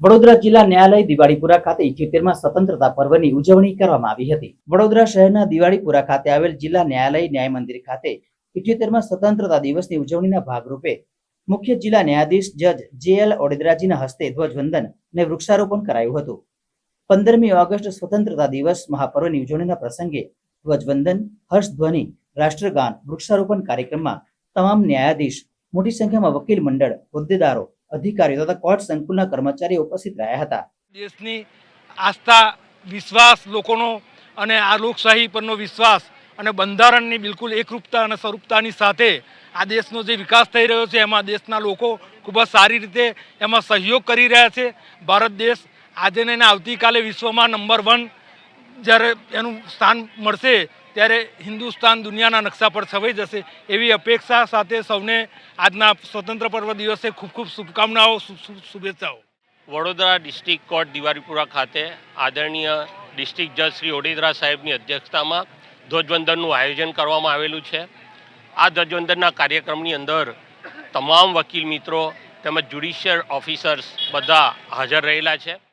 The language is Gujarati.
વડોદરા જિલ્લા ન્યાયાલય દિવાળીપુરા ખાતે ઇઠ્યોતેરમાં સ્વતંત્રતા પર્વની ઉજવણી કરવામાં આવી હતી. વડોદરા શહેરના દિવાળીપુરા ખાતે આવેલ જિલ્લા ન્યાયાલય ન્યાય મંદિર ખાતે ઇઠ્યોતેરમાં સ્વતંત્રતા દિવસની ઉજવણીના ભાગરૂપે મુખ્ય જિલ્લા ન્યાયાધીશ જજ જે એલ ઓડેદરાજીના હસ્તે ધ્વજવંદન અને વૃક્ષારોપણ કરાયું હતું. પંદરમી ઓગસ્ટ સ્વતંત્રતા દિવસ મહાપર્વની ઉજવણીના પ્રસંગે ધ્વજવંદન, હર્ષધ્વનિ, રાષ્ટ્રગાન, વૃક્ષારોપણ કાર્યક્રમમાં તમામ ન્યાયાધીશ, મોટી સંખ્યામાં વકીલ મંડળ, હોદ્દેદારો અધિકારીઓ તથા કોર્ટ સંકુલના કર્મચારીઓ ઉપસ્થિત રહ્યા હતા. દેશની આસ્થા, વિશ્વાસ લોકોનો અને આ લોકશાહી પરનો વિશ્વાસ અને બંધારણની બિલકુલ એકરૂપતા અને સ્વરૂપતાની સાથે આ દેશનો જે વિકાસ થઈ રહ્યો છે, એમાં દેશના લોકો ખૂબ જ સારી રીતે એમાં સહયોગ કરી રહ્યા છે. ભારત દેશ આજે ને આવતીકાલે વિશ્વમાં નંબર વન જ્યારે એનું સ્થાન મળશે, ત્યારે હિન્દુસ્તાન દુનિયાના નકશા પર છવાઈ જશે. એવી અપેક્ષા સાથે સૌને આજના સ્વતંત્ર પર્વ દિવસે ખૂબ ખૂબ શુભકામનાઓ શુભેચ્છાઓ. વડોદરા ડિસ્ટ્રિક્ટ કોર્ટ દિવાળીપુરા ખાતે આદરણીય ડિસ્ટ્રિક્ટ જજ શ્રી ઓડેદરા સાહેબની અધ્યક્ષતામાં ધ્વજવંદનનું આયોજન કરવામાં આવેલું છે. આ ધ્વજવંદનના કાર્યક્રમની અંદર તમામ વકીલ મિત્રો તેમજ જ્યુડિશિયલ ઓફિસર્સ બધા હાજર રહેલા છે.